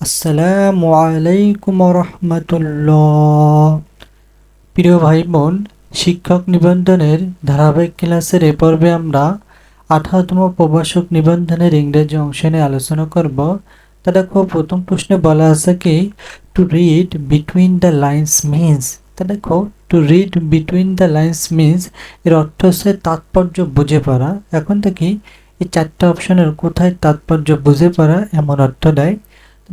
আসসালামু আলাইকুম রহমতুল্লাহ প্রিয় ভাই বোন শিক্ষক নিবন্ধনের ধারাবাহিক ক্লাসের এ পর্বে আমরা আঠারোতম প্রবাসক নিবন্ধনের ইংরেজি অংশ নিয়ে আলোচনা করব। তা দেখো প্রথম প্রশ্নে বলা আছে কি to read between the lines means তা দেখো to read between the lines means এর অর্থ হচ্ছে তাৎপর্য বুঝে পড়া। এখন থেকে এই চারটা অপশনের কোথায় তাৎপর্য বুঝে পড়া এমন অর্থ দেয়।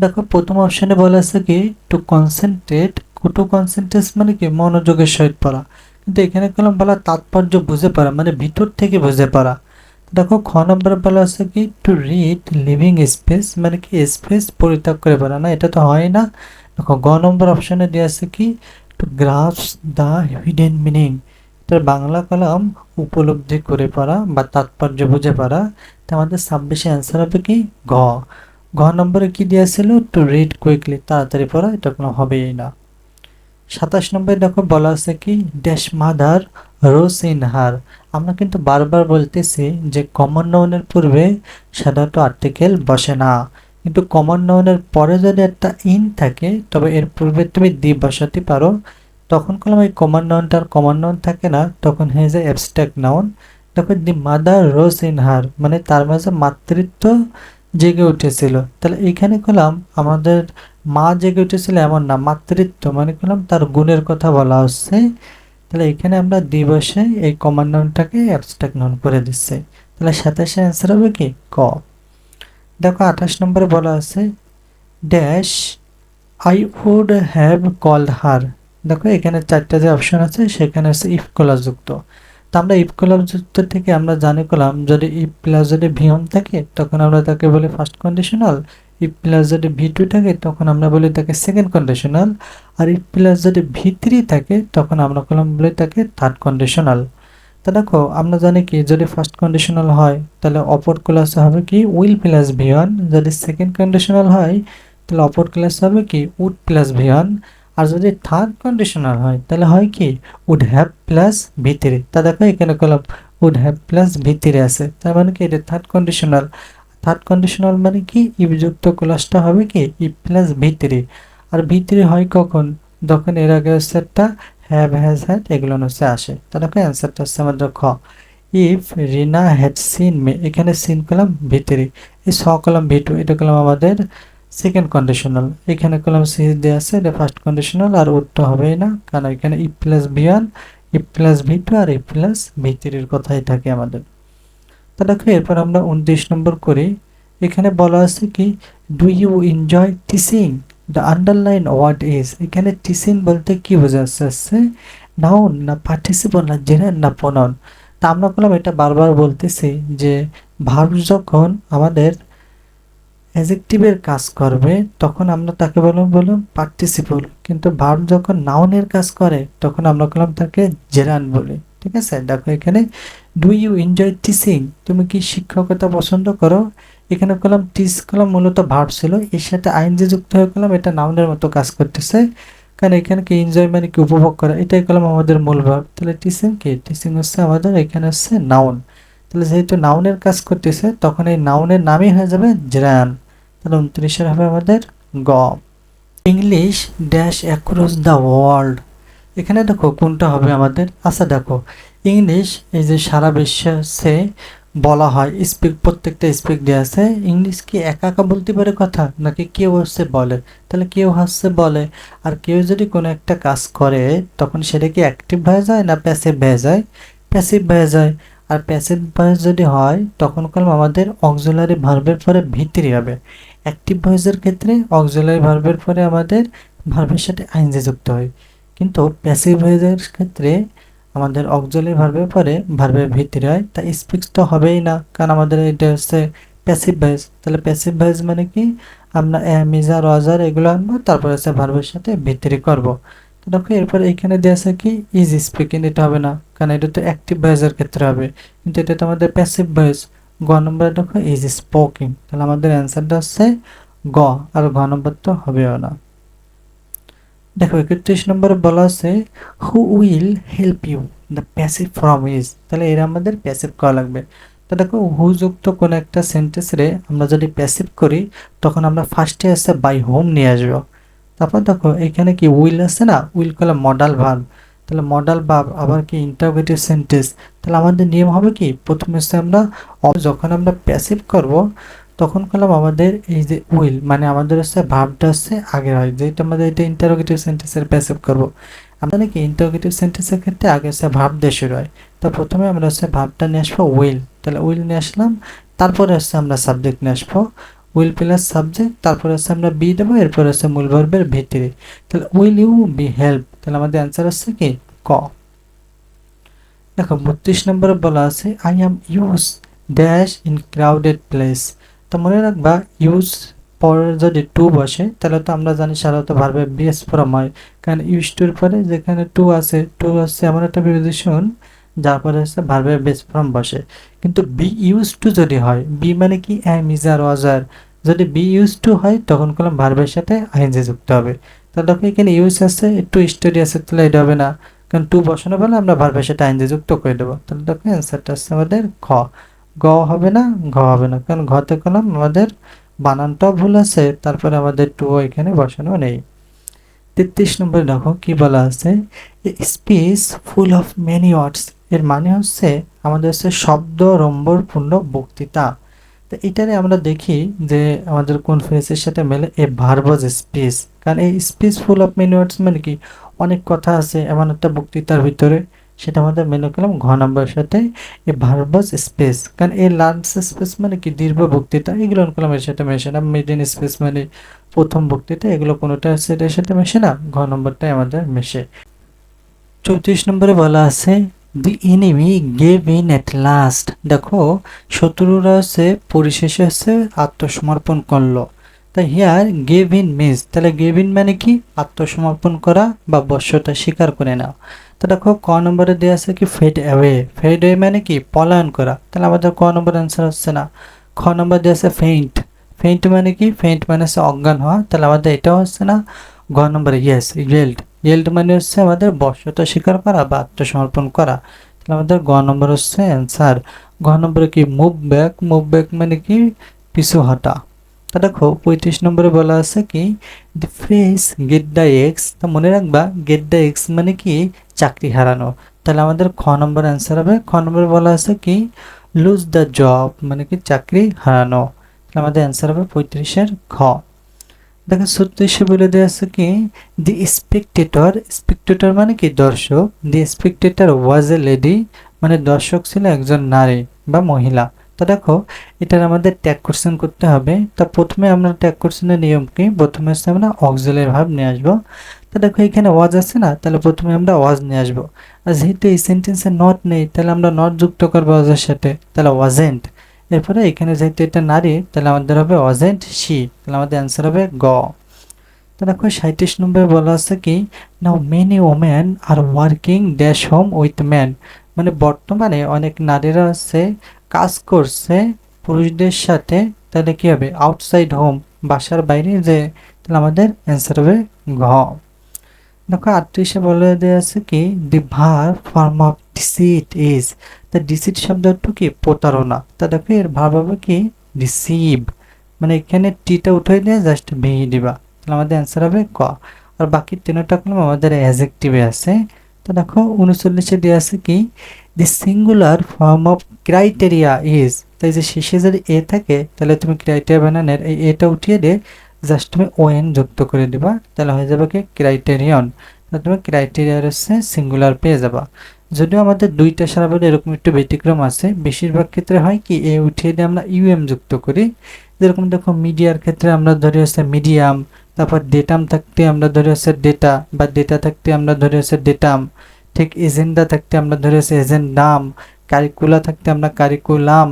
দেখো, প্রথম অপশনে বলা আছে কি? টু কনসেন্ট্রেট টু কনসেন্ট্রেট মানে কি? মনোযোগের সহিত পড়া। কিন্তু এখানে কলম বলা তাৎপর্য বুঝে পড়া মানে ভিতর থেকে বুঝে পড়া। দেখো, খ নম্বর বলা আছে কি? টু রিড লিভিং স্পেস মানে কি? স্পেস পরিত্যাগ করে পড়া। না, এটা তো হয় না। দেখো, গ নম্বর অপশনে দেওয়া আছে কি? To grasp the hidden meaning এটার বাংলা কলম উপলব্ধি করে পড়া বা তাৎপর্য বুঝে পড়া। তো আমাদের ছাব্বিশে অ্যান্সার হবে কি? গ। ঘ নম্বরে কি দেওয়া ছিল? টু রিড কুইকলি তাড়াতাড়ি পড়া, এটা কোনো হবেই না। সাতাশ নম্বরে দেখো বলা আছে কি? Dash mother rose in her আমরা কিন্তু বারবার বলতেছি যে কমন নাউনের পূর্বে সাধারণত আর্টিকেল বসে না। কিন্তু কমন নাউনের পরে যদি একটা ইন থাকে, তবে এর পূর্বে তুমি দি বসাতে পারো। তখন কলম এই কমন নাউনটার কমন নাউন থাকে না, তখন হয়ে যায় অ্যাবস্ট্রাক্ট নাউন দেখো the mother rose in her মানে তার মাঝে মাতৃত্ব জেগে উঠেছিল। তাহলে এইখানে কলাম আমাদের মা জেগে উঠেছিল এমন না, মাতৃত্ব। মানে কলাম তার গুণের কথা বলা হচ্ছে। তাহলে এখানে আমরা দিবসে এই কমান্ড নাউনটাকে নাউন করে দিচ্ছে। তাহলে সাতাশে অ্যান্সার হবে কি? ক। দেখো আঠাশ নম্বরে বলা আছে dash I would have called her দেখো এখানে চারটা যে অপশন আছে, সেখানে হচ্ছে ইফ যুক্ত। তো আমরা ইফ কলাম থেকে আমরা জানি করলাম যদি ইফ প্লাস যদি ভি ওয়ান থাকে, তখন আমরা তাকে বলি ফার্স্ট কন্ডিশনাল ইফ প্লাস যদি ভি টু থাকে, তখন আমরা বলি তাকে সেকেন্ড কন্ডিশনাল আর ইফ প্লাস যদি ভি থ্রি থাকে, তখন আমরা কলাম বলি তাকে থার্ড কন্ডিশনাল তা দেখো, আমরা জানি কি, যদি ফার্স্ট কন্ডিশনাল হয়, তাহলে অপর ক্লাসে হবে কি উইল প্লাস ভি ওয়ান যদি সেকেন্ড কন্ডিশনাল হয়, তাহলে অপর ক্লাস হবে কি উড প্লাস ভি ওয়ান আর যদি থার্ড কন্ডিশনাল হয়, তাহলে হয় কি? উড হ্যাভ প্লাস ভিতরে তা দেখো এখানে কলম উড হ্যাভ প্লাস ভিতরে আছে। তার মানে কি? এটা থার্ড কন্ডিশনাল থার্ড কন্ডিশনাল মানে কি? ইবযুক্ত ক্লাসটা হবে কি? ই প্লাস ভিতরে আর ভিতরে হয় কখন? যখন এর আগে একটা হ্যাভ হ্যাজ হ্যাড এগুলো হচ্ছে আসে। তা দেখো অ্যান্সারটা হচ্ছে আমাদের খ। If Rina had seen me এখানে সিন কলাম ভিতরে এই স কলাম ভিটু এটা কলাম আমাদের সেকেন্ড কন্ডিশনাল এখানে কলাম সি দেওয়া আছে, এটা ফার্স্ট কন্ডিশনাল আর উত্তর হবেই না, কারণ এখানে E plus V one E plus V two আর ই প্লাস ভি থ্রির কথাই থাকে আমাদের। তা দেখো, এরপর আমরা উনত্রিশ নম্বর করি। এখানে বলা আছে কি do you enjoy teaching the underline word is এখানে টিচিং বলতে কি বোঝা যাচ্ছে নাউন না পার্টিসিপল না জেনার না প্রনাউন তা আমরা বললাম এটা বারবার বলতেছি যে, ভার্ব যখন আমাদের অ্যাজেক্টিভের কাজ করবে, তখন আমরা তাকে বললাম বললাম পার্টিসিপল কিন্তু ভার্ব যখন নাউনের কাজ করে, তখন আমরা বললাম তাকে জেরান বলি। ঠিক আছে? দেখো এখানে ডু ইউ এনজয় টিচিং তুমি কি শিক্ষকতা পছন্দ করো? এখানে কলাম টিচ কলাম মূলত ভার্ব ছিল। এর সাথে আইন যে যুক্ত হয়ে গেলাম, এটা নাউনের মতো কাজ করতেছে। কারণ এখানে কি এনজয় মানে কি উপভোগ করা, এটাই কলাম আমাদের মূল ভাব তাহলে টিচিং কি? টিচিং হচ্ছে আমাদের, এখানে হচ্ছে নাউন তাহলে যেহেতু নাউনের কাজ করতেছে, তখন এই নাউনের নামই হয়ে যাবে জেরান তাহলে উনত্রিশের হবে আমাদের গ। English dash across the world এখানে দেখো কোনটা হবে আমাদের? আচ্ছা দেখো, ইংলিশ এই যে সারা বিশ্বে বলা হয় স্পিক প্রত্যেকটা স্পিক দেওয়া আছে। ইংলিশ কি একা একা বলতে পারে কথা? নাকি কেউ হচ্ছে বলে? তাহলে কেউ হচ্ছে বলে। আর কেউ যদি কোনো একটা কাজ করে, তখন সেটা কি অ্যাক্টিভ হয়ে যায় না প্যাসিভ হয়ে যায়? প্যাসিভ হয়ে যায়। আর প্যাসিভ ভয়েস যদি হয়, তখন কলম আমাদের অক্সিলারি ভার্বের পরে ভিতরি হবে। অ্যাক্টিভ ভয়েসের ক্ষেত্রে অক্সিলারি ভার্বের পরে আমাদের ভার্বের সাথে আইনজে যুক্ত হয়। কিন্তু প্যাসিভ ভয়েসের ক্ষেত্রে আমাদের অক্সিলারি ভার্বের পরে ভার্বের ভিতরে হয় তা স্পিক্স তো হবেই না, কারণ আমাদের এটা হচ্ছে প্যাসিভ ভয়েস তাহলে প্যাসিভ ভয়েস মানে কি? আমরা মিজার রজার এগুলো আনব, তারপর হচ্ছে ভার্বের সাথে ভিতরি করব। দেখো, এরপর এখানে দেওয়া আছে কি? ইজ স্পিকিং এটা হবে না, কারণ এটা তো অ্যাক্টিভ ভয়েসের ক্ষেত্রে হবে। কিন্তু এটা তো আমাদের প্যাসিভ ভয়েস গ নম্বরে দেখো ইজ স্পোকিং তাহলে আমাদের অ্যান্সারটা হচ্ছে গ, আর ঘ নম্বর তো হবেও না। দেখো, একত্রিশ নম্বরে বলা আছে who will help you the passive form is তাহলে এর আমাদের প্যাসিভ করা লাগবে। তো দেখো হুযুক্ত কোনো একটা সেন্টেন্সে আমরা যদি প্যাসিভ করি, তখন আমরা ফার্স্টে আসছে বাই হোম নিয়ে আসব। তারপর দেখো, এখানে কি উইল আছে না? উইল করলে মডাল ভার্ব তাহলে মডাল ভার্ব আবার কি ইন্টারোগেটিভ সেন্টেন্স তাহলে আমাদের নিয়ম হবে কি? প্রথমে আমরা যখন আমরা প্যাসিভ করব, তখন করলাম আমাদের এই যে উইল মানে আমাদের হচ্ছে ভাবটা হচ্ছে আগে হয়। যেটা আমাদের এটা ইন্টারোগেটিভ সেন্টেন্সের প্যাসিভ করব। আমরা নাকি ইন্টারোগেটিভ সেন্টেন্সের ক্ষেত্রে আগে হচ্ছে ভাব দিয়ে শুরু হয়। তো প্রথমে আমরা হচ্ছে ভাবটা নিয়ে আসব উইল তাহলে উইল নিয়ে আসলাম। তারপরে হচ্ছে আমরা সাবজেক্ট নিয়ে আসব। উইল প্লাস সাবজেক্ট তারপরে হচ্ছে আমরা বি দেবো, এরপর হচ্ছে মূল ভার্বের ভিতরে তাহলে উইল ইউ বি হেল্প তাহলে আমাদের অ্যান্সার হচ্ছে কি? ক। দেখো, বত্রিশ নম্বরে বলা আছে I am use dash in crowded place তো মনে রাখবা ইউজ পরে যদি টু বসে, তাহলে তো আমরা জানি সাধারণত ভার্বে বিএস ফর্ম হয়। কারণ ইউজ টুর পরে যেখানে টু আছে টু হচ্ছে এমন একটা প্রিপোজিশন যার পরে হচ্ছে ভার্বে বেস ফর্ম বসে। কিন্তু বি ইউজ টু যদি হয় বি মানে কি? অ্যাম ইজ আর ওয়াজার যদি বি ইউজ টু হয়, তখন কলম ভার্বের সাথে আইএনজি যুক্ত হবে। তাহলে দেখো এখানে ইউজ আছে, একটু স্টাডি আছে তাহলে এটা হবে না। কারণ টু বসানো বলে আমরা ভার্বের সাথে আইএনজি যুক্ত করে দেবো। তাহলে দেখো অ্যান্সারটা হচ্ছে আমাদের খ। গ হবে না, ঘ হবে না। কারণ ঘতে কলম আমাদের বানানটাও ভুল আছে, তারপরে আমাদের টু এখানে বসানো নেই। তেত্রিশ নম্বরে দেখো কি বলা আছে space full of many words এর মানে হচ্ছে আমাদের হচ্ছে শব্দ রম্বরপূর্ণ বক্তৃতা। তো এটারে আমরা দেখি যে আমাদের কোন ফ্রেজের সাথে মেলে? এ ভার্বজ স্পিচ কারণ এই speech full of many words মানে কি? অনেক কথা আছে, এমন একটা বক্তৃতার ভিতরে সেটা আমাদের মেনে করলাম ঘ নম্বরের সাথে। এ ভার্বজ স্পেস কারণ এই লার্জ স্পেস মানে কি? দীর্ঘ বক্তৃতা। এগুলো করলাম এর সাথে মেশে না। মিডিয়ান স্পেস মানে প্রথম বক্তৃতা। এগুলো কোনোটা সেটার সাথে মেশে না? ঘ নম্বরটাই আমাদের মেশে। চৌত্রিশ নম্বরে বলা আছে the enemy gave in at last দেখো, শত্রুরা হচ্ছে, পরিশেষে হচ্ছে আত্মসমর্পণ করল। তা হিয়ার গেভ ইন মিস তাহলে গেভ ইন মানে কি? আত্মসমর্পণ করা বা বশ্যতা স্বীকার করে নেওয়া। তো দেখো, ক নম্বরে দেওয়া আছে কি? ফেড অ্যাওয়ে ফেড অ্যাওয়ে মানে কি? পলায়ন করা। তাহলে আমাদের ক নম্বর অ্যান্সার হচ্ছে না। খ নম্বর দেওয়া আছে ফেইন্ট ফেইন্ট মানে কি? ফেইন্ট মানে হচ্ছে অজ্ঞান হওয়া। তাহলে আমাদের এটাও হচ্ছে না। গ নম্বরে ইয়েস ইয়েল্ড ইয়েল্ড মানে হচ্ছে আমাদের বশ্যতা স্বীকার করা বা আত্মসমর্পণ করা। তাহলে আমাদের গ নম্বর হচ্ছে অ্যান্সার ঘ নম্বরে কি মুভ ব্যাক মুভ ব্যাক মানে কি? পিছু হটা। তা দেখো, পঁয়ত্রিশ নম্বরে বলা আছে কি the phrase get the axe তা মনে রাখবা গেট দ্য এক্স মানে কি? চাকরি হারানো। তাহলে আমাদের খ নম্বর অ্যান্সার হবে। খ নম্বরে বলা আছে কি লুজ দ্য জব মানে কি? চাকরি হারানো। তাহলে আমাদের অ্যান্সার হবে পঁয়ত্রিশের খ। দেখো ছত্রিশে বলে দেওয়া আছে কি? দি স্পেকটেটর স্পেকটেটর মানে কি? দর্শক। দি স্পেকটেটর ওয়াজ এ লেডি মানে দর্শক ছিল একজন নারী বা মহিলা। তো দেখো, এটার আমাদের ট্যাগ কোশ্চেন করতে হবে। তা প্রথমে আমরা ট্যাগ কোশ্চেনের নিয়ম কি? প্রথমে হচ্ছে আমরা অক্সিলারি ভাব নিয়ে আসব। তো দেখো, এখানে ওয়াজ আছে না? তাহলে প্রথমে আমরা ওয়াজ নিয়ে আসব। আর যেহেতু এই সেন্টেন্সে নট নেই, তাহলে আমরা নট যুক্ত করব ওয়াজের সাথে। তাহলে ওয়াজেন্ট এরপরে এখানে যেহেতু এটা নারী, তাহলে আমাদের হবে অজেন্ট শি তাহলে আমাদের অ্যান্সার হবে গ। তো দেখো সাঁত্রিশ নম্বরে বলা আছে কি now many women are working dash home with man মানে বর্তমানে অনেক নারীরা আছে, কাজ করছে পুরুষদের সাথে, তাহলে কি হবে? আউটসাইড হোম বাসার বাইরে যে, তাহলে আমাদের অ্যান্সার হবে ঘ। দেখো আটত্রিশে বলে দেওয়া আছে কি the verb form of deceit is তা ডিসিট শব্দটা কি? প্রতারণা। তা দেখো, এর ভাব হবে কি? রিসিভ মানে এখানে টিটা উঠাই দিয়ে জাস্ট ভেঙে দিবা। তাহলে আমাদের অ্যান্সার হবে ক। আর বাকি তিনটা কলম আমাদের অ্যাজেক্টিভে আছে। তো দেখো, উনচল্লিশে দেওয়া আছে কি? The singular form of criteria is তাই যে শেষে যদি এ থাকে, তাহলে তুমি ক্রাইটেরিয়া বানানোর এই এটা উঠিয়ে দিয়ে জাস্ট তুমি ওএন যুক্ত করে দিবা, তাহলে হয়ে যাবে কি? ক্রাইটেরিয়ন তুমি ক্রাইটেরিয়ার হচ্ছে সিঙ্গুলার পেয়ে যাবা। যদিও আমাদের দুইটা সারা বলে এরকম একটু ব্যতিক্রম আছে, বেশিরভাগ ক্ষেত্রে হয় কি, এ উঠিয়ে দিয়ে আমরা ইউএম যুক্ত করি। যেরকম দেখো মিডিয়ার ক্ষেত্রে আমরা ধরে হচ্ছে মিডিয়াম তারপর ডেটাম থাকতে আমরা ধরে হচ্ছে ডেটা বা ডেটা থাকতে আমরা ধরে হচ্ছে ডেটাম ঠিক এজেন্ডা থাকতে আমরা ধরে হচ্ছে এজেন্ডাম কারিকুলা থাকতে আমরা কারিকুলাম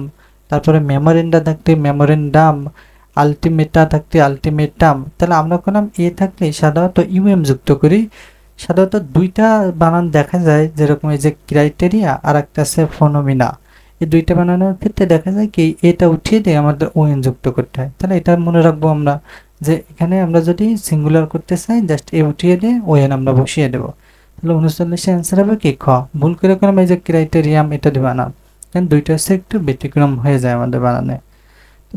তারপরে মেমোরেন্ডা থাকতে মেমোরেন্ডাম আলটিমেটা থাকতে আলটিমেটাম তাহলে আমরা কোনাম এ থাকলে সাধারণত ইউএম যুক্ত করি। সাধারণত দুইটা বানান দেখা যায় যেরকম এই যে ক্রাইটেরিয়া আর একটা আছে ফোনোমিনা এই দুইটা বানানোর ক্ষেত্রে দেখা যায় কি এটা উঠিয়ে দিয়ে আমাদের ওএন যুক্ত করতে হয়। তাহলে এটা মনে রাখব আমরা যে এখানে আমরা যদি সিঙ্গুলার করতে চাই জাস্ট এ উঠিয়ে দিয়ে ওএন আমরা বসিয়ে দেবো। তাহলে উনচল্লিশে অ্যান্সার হবে কি? খ। ভুল করে কোনো এই যে ক্রাইটেরিয়াম এটা দিবা না। দেন দুইটা হচ্ছে একটু ব্যতিক্রম হয়ে যায় আমাদের বানানে।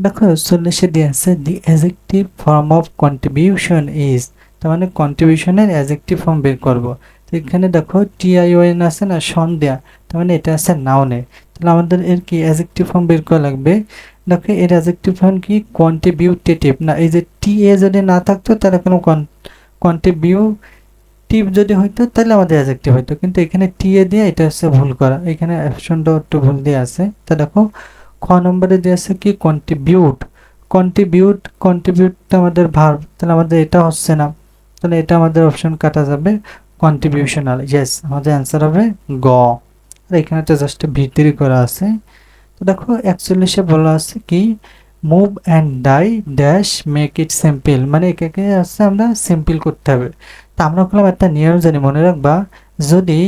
দেখো চল্লিশে দিয়ে আছে the adjective form of contribution is তার মানে কন্ট্রিবিউশনের অ্যাজেক্টিভ ফর্ম বের করব। তো এখানে দেখো টিআইওএন আছে না, সন দেয়া, তার মানে এটা আছে নাউনে তাহলে আমাদের এর কি অ্যাজেক্টিভ ফর্ম বের করা লাগবে? দেখো, এর অ্যাজেক্টিভ ফর্ম কি? কন্ট্রিবিউটেটিভ না, এই যে টি এ যদি না থাকতো, তাহলে কোনো কন্ট্রিবিউটিভ যদি হইতো, তাহলে আমাদের অ্যাজেক্টিভ হইতো। কিন্তু এখানে টি এ দিয়ে, এটা হচ্ছে ভুল করা। এখানে অপশনটা একটু ভুল দিয়ে আছে। তা দেখো খ নম্বরে দিয়ে আছে কি? কন্ট্রিবিউট কন্ট্রিবিউট কন্ট্রিবিউটটা আমাদের ভার, তাহলে আমাদের এটা হচ্ছে না। তাহলে এটা আমাদের অপশন কাটা যাবে কন্ট্রিবিউশনাল ইয়েস আমাদের অ্যান্সার হবে গ। আর এখানে তো জাস্ট ভিতরি করা আছে। তো দেখো, একচল্লিশে বলা আছে কি? Move and die dash make it simple মানে একে আছে আমরা সিম্পল করতে হবে। তা আমরা বললাম একটা নিয়ম জানি, মনে রাখবা, যদি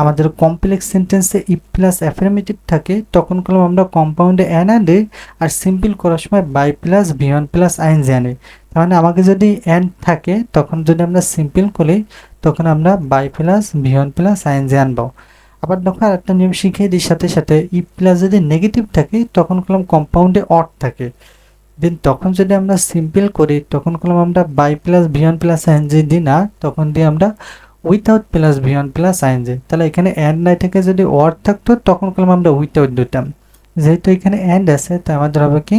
আমাদের কমপ্লেক্স সেন্টেন্সে ই প্লাস অ্যাফার্মেটিভ থাকে, তখন করলাম আমরা কম্পাউন্ডে অ্যান আনে আর সিম্পল করার সময় বাই প্লাস ভিওয়ান প্লাস আইন জানি মানে আমাকে যদি অ্যান থাকে, তখন যদি আমরা সিম্পল করি, তখন আমরা by plus V one plus I N G আনব। আবার দেখো আর একটা নিয়ম শিখিয়ে দিই সাথে সাথে ই প্লাস যদি নেগেটিভ থাকে, তখন করলাম কম্পাউন্ডে অট থাকে। দেন তখন যদি আমরা সিম্পল করি, তখন করলাম আমরা by plus V one plus I N G দিই না, তখন দিয়ে আমরা without plus V one plus I N G তাহলে এখানে অ্যান্ড নাই থেকে যদি ওয়ার্ড থাকতো, তখন করলাম আমরা উইথাউট দিতাম যেহেতু এখানে অ্যান্ড আছে, তাই আমাদের হবে কি?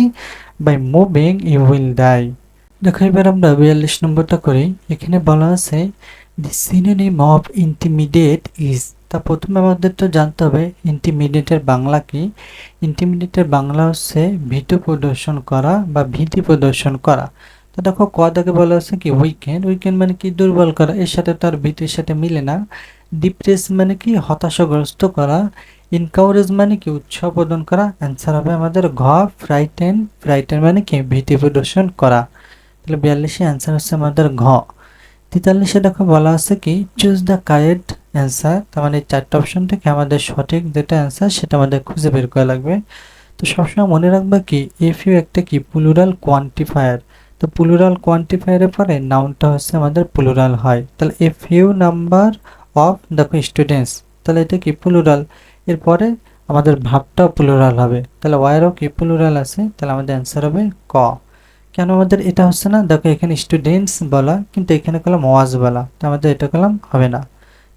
By moving you will die দেখো, এবার আমরা বিয়াল্লিশ নম্বরটা করি। এখানে বলা আছে the synonym of intermediate is তা প্রথমে আমাদের তো জানতে হবে ইন্টিমিডিয়েটের বাংলা কি? ইন্টিমিডিয়েটের বাংলা হচ্ছে ভীত প্রদর্শন করা বা ভীতি প্রদর্শন করা। তো দেখো কদাকে বলা হচ্ছে কি উইকেন্ড উইকেন্ড মানে কি দুর্বল করা, এর সাথে তার ভীতির সাথে মিলে না। ডিপ্রেস মানে কি, হতাশাগ্রস্ত করা। ইনকাউরেজ মানে কি, উৎসাহ প্রদান করা। অ্যান্সার হবে আমাদের ঘ ফ্রাইটেন ফ্রাইটেন মানে কি, ভীতি প্রদর্শন করা। তাহলে বিয়াল্লিশে অ্যান্সার হচ্ছে আমাদের ঘ। তেতাল্লিশে দেখো বলা আছে কি চুজ দ্য কারেক্ট অ্যান্সার তার মানে চারটা অপশন থেকে আমাদের সঠিক যেটা অ্যান্সার সেটা আমাদের খুঁজে বের করা লাগবে। তো সবসময় মনে রাখবা কি এফ ইউ একটা কি প্লুরাল কোয়ান্টিফায়ার তো প্লুরাল কোয়ান্টিফায়ারের পরে নাউনটা হচ্ছে আমাদের প্লুরাল হয়। তাহলে এফ ইউ নাম্বার অফ দেখো স্টুডেন্টস তাহলে এটা কি প্লুরাল এরপরে আমাদের ভাবটাও প্লুরাল হবে। তাহলে ওয়ারও কি প্লুরাল আছে? তাহলে আমাদের অ্যান্সার হবে ক। কেন আমাদের এটা হচ্ছে না? দেখো এখানে স্টুডেন্টস বলা, কিন্তু এখানে কলাম ওয়াজ বলা। তো আমাদের এটা কলাম হবে না।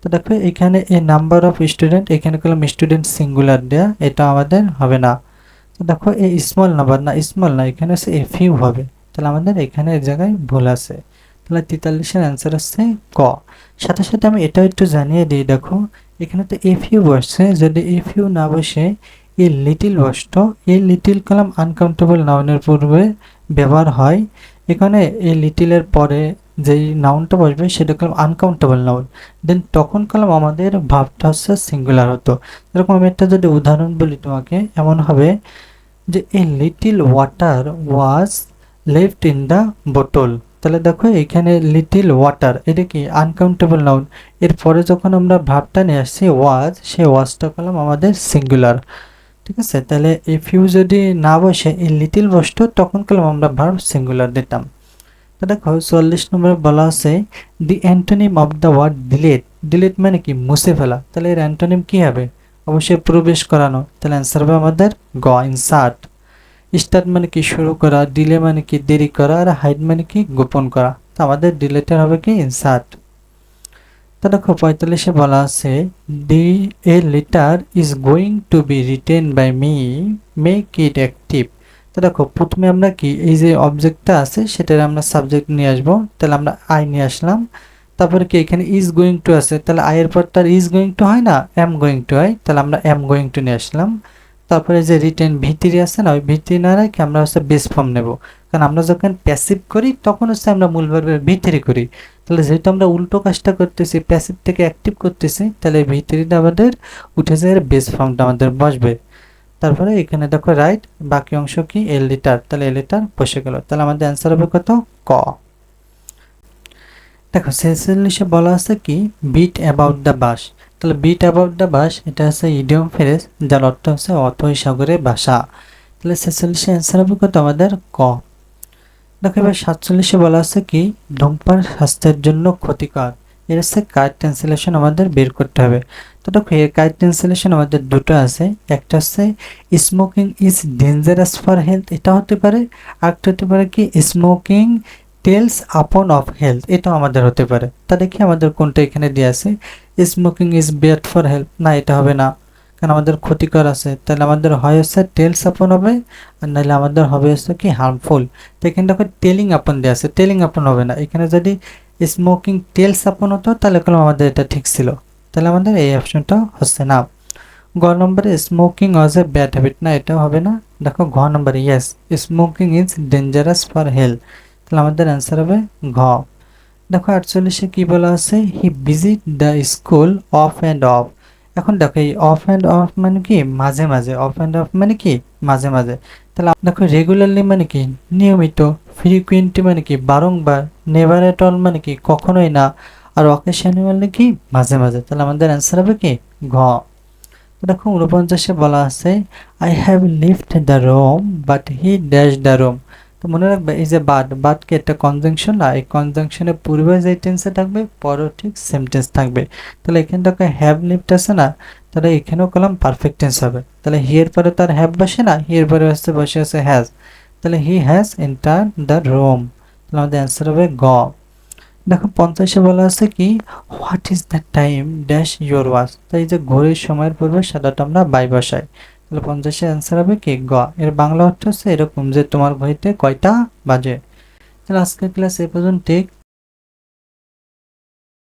তো দেখো এখানে এ নাম্বার অফ স্টুডেন্ট এখানে কলাম স্টুডেন্ট সিঙ্গুলার দেয়া, এটা আমাদের হবে না। তো দেখো এই স্মল নাম্বার না স্মল না, এখানে হচ্ছে এ ফিউ হবে। তাহলে আমাদের এখানে জায়গায় ভুল আছে। তাহলে তেতাল্লিশের অ্যান্সার হচ্ছে ক। সাথে সাথে আমি এটাও একটু জানিয়ে দিই, দেখো, এখানে তো এফ ইউ বসছে, যদি এফ ইউ না বসে এ লিটিল বসত এই লিটিল কলাম আনকাউন্টেবল নাউনের পূর্বে ব্যবহার হয়। এখানে এই লিটিলের পরে যেই নাউনটা বসবে, সেটা কলাম আনকাউন্টেবল নাউন দেন তখন কলাম আমাদের ভাবটা হচ্ছে সিঙ্গুলার হতো। এরকম আমি একটা যদি উদাহরণ বলি তোমাকে, এমন হবে যে a little water was left in the bottle তাহলে দেখো, এখানে লিটিল ওয়াটার এটা কি? আনকাউন্টেবল নাউন এরপরে যখন আমরা ভাবটা নিয়ে আসছি ওয়াজ সেই ওয়াজটা কলাম আমাদের সিঙ্গুলার ঠিক আছে? তাহলে ইফ ইউ যদি না বসে এই লিটিল বসতো, তখন কলাম আমরা ভার্ব সিঙ্গুলার দিতাম। তো দেখো চল্লিশ নম্বরে বলা আছে the antonym of the word delete delete মানে কি? মুছে ফেলা। তাহলে এর অ্যান্টোনিম কী হবে? অবশ্যই প্রবেশ করানো। তাহলে অ্যান্সার হবে আমাদের গ ইনসার্ট স্টার্ট মানে কি শুরু করা, ডিলে মানে কি দেরি করা, আর হাইড মানে কি গোপন করা। তো আমাদের ডিলেটের হবে কি ইনসার্ট। তো দেখো পঁয়তাল্লিশে বলা আছে, the, a letter is going to be written by me, make it active. তো দেখো প্রথমে আমরা কি, এই যে অবজেক্টটা আছে, সেটার আমরা সাবজেক্ট নিয়ে আসব। তাহলে আমরা আই নিয়ে আসলাম। তারপরে কি এখানে ইজ গোয়িং টু আছে, তাহলে আয়ের পর তার ইজ গোয়িং টু হয় না এম গোয়িং টু হয়। তাহলে আমরা এম গোয়িং টু নিয়ে আসলাম। তারপরে যে রিটেন ভিতরি আছে না, ওই ভিতরি না রেখে আমরা হচ্ছে বেস ফর্ম নেব। কারণ আমরা যখন প্যাসিভ করি, তখন হচ্ছে আমরা মূল ভার্বের করি। তাহলে যেহেতু আমরা উল্টো কাজটা করতেছি প্যাসিভ থেকে অ্যাক্টিভ করতেছি, তাহলে ভিতরিটা আমাদের উঠে যায় বেস ফর্মটা আমাদের বসবে। তারপরে এখানে দেখো রাইট বাকি অংশ কি? এল লিটার তাহলে এল লিটার বসে গেল। তাহলে আমাদের অ্যান্সার হবে কত? ক। দেখো ছেচল্লিশে বলা আছে কি? বিট অ্যাবাউট দ্য বাস তাহলে বিট অ্যাবাউট দ্য বাস এটা হচ্ছে ইডিয়ম ফেরেস যার অর্থ হচ্ছে অথই সাগরের ভাষা তাহলে ছেচল্লিশে অ্যান্সার হবে কত আমাদের ক। দেখো, এবার সাতচল্লিশে বলা আছে কি, ধূমপান স্বাস্থ্যের জন্য ক্ষতিকর। এর হচ্ছে কার্ড ট্রান্সলেশন আমাদের বের করতে হবে। তো দেখো এর কার্ড ট্রান্সলেশন আমাদের দুটো আছে। একটা হচ্ছে smoking is dangerous for health এটা হতে পারে আরেকটা হতে পারে কি smoking tells upon of health এটাও আমাদের হতে পারে। তা দেখি আমাদের কোনটা এখানে দিয়ে আছে। Smoking is bad for health না, এটা হবে না। কারণ আমাদের ক্ষতিকর আছে। তাহলে আমাদের হয় হচ্ছে টেলস আপন হবে, আর নাহলে আমাদের হবে হচ্ছে কি হার্মফুল তো এখানে দেখো টেলিং আপন দেওয়া আছে। টেলিং আপন হবে না। এখানে যদি স্মোকিং টেলস আপন হতো, তাহলে কোনো আমাদের এটা ঠিক ছিল। তাহলে আমাদের এই অপশনটা হচ্ছে না। গ নম্বরে smoking was a bad habit না, এটাও হবে না। দেখো ঘ নম্বরে yes smoking is dangerous for health তাহলে আমাদের অ্যান্সার হবে ঘ। দেখো আটচল্লিশে কি বলা আছে? He visit the school of and of এখন দেখো এই অফ অ্যান্ড অফ মানে কি? মাঝে মাঝে। অফ অ্যান্ড অফ মানে কি? মাঝে মাঝে। তাহলে দেখো রেগুলারলি মানে কি? নিয়মিত। ফ্রিকুয়েন্টি মানে কি? বারংবার। নেভার এট অল মানে কি? কখনোই না। আর অকেশনালি মানে কি? মাঝে মাঝে। তাহলে আমাদের অ্যান্সার হবে কি? ঘ। দেখো উনপঞ্চাশে বলা আছে I have lift the room but he dash the room তো মনে রাখবে, এই যে বাট বাট কি একটা কনজাংশন না এই কনজাংশনের পূর্বে যে টেন্সে থাকবে, পরেও ঠিক সেম টেন্স থাকবে। তাহলে এখানে দেখো হ্যাভ লিফট আছে না, তাহলে এখানেও কলাম পারফেক্ট টেন্স হবে। তাহলে হি এর পরে তার হ্যাভ বসে না হি এর পরে হচ্ছে বসে আছে হ্যাজ তাহলে he has enter the room তাহলে আমাদের অ্যান্সার হবে গ। দেখো পঞ্চাশে বলা আছে কি what is the time dash your watch তাই যে ঘড়ির সময়ের পূর্বে সাদাটা আমরা বাই বসাই। তাহলে পঞ্চাশের অ্যান্সার হবে কি? গ। এর বাংলা অর্থ হচ্ছে এরকম যে তোমার ঘড়িতে কয়টা বাজে? তাহলে আজকের ক্লাস এ পর্যন্ত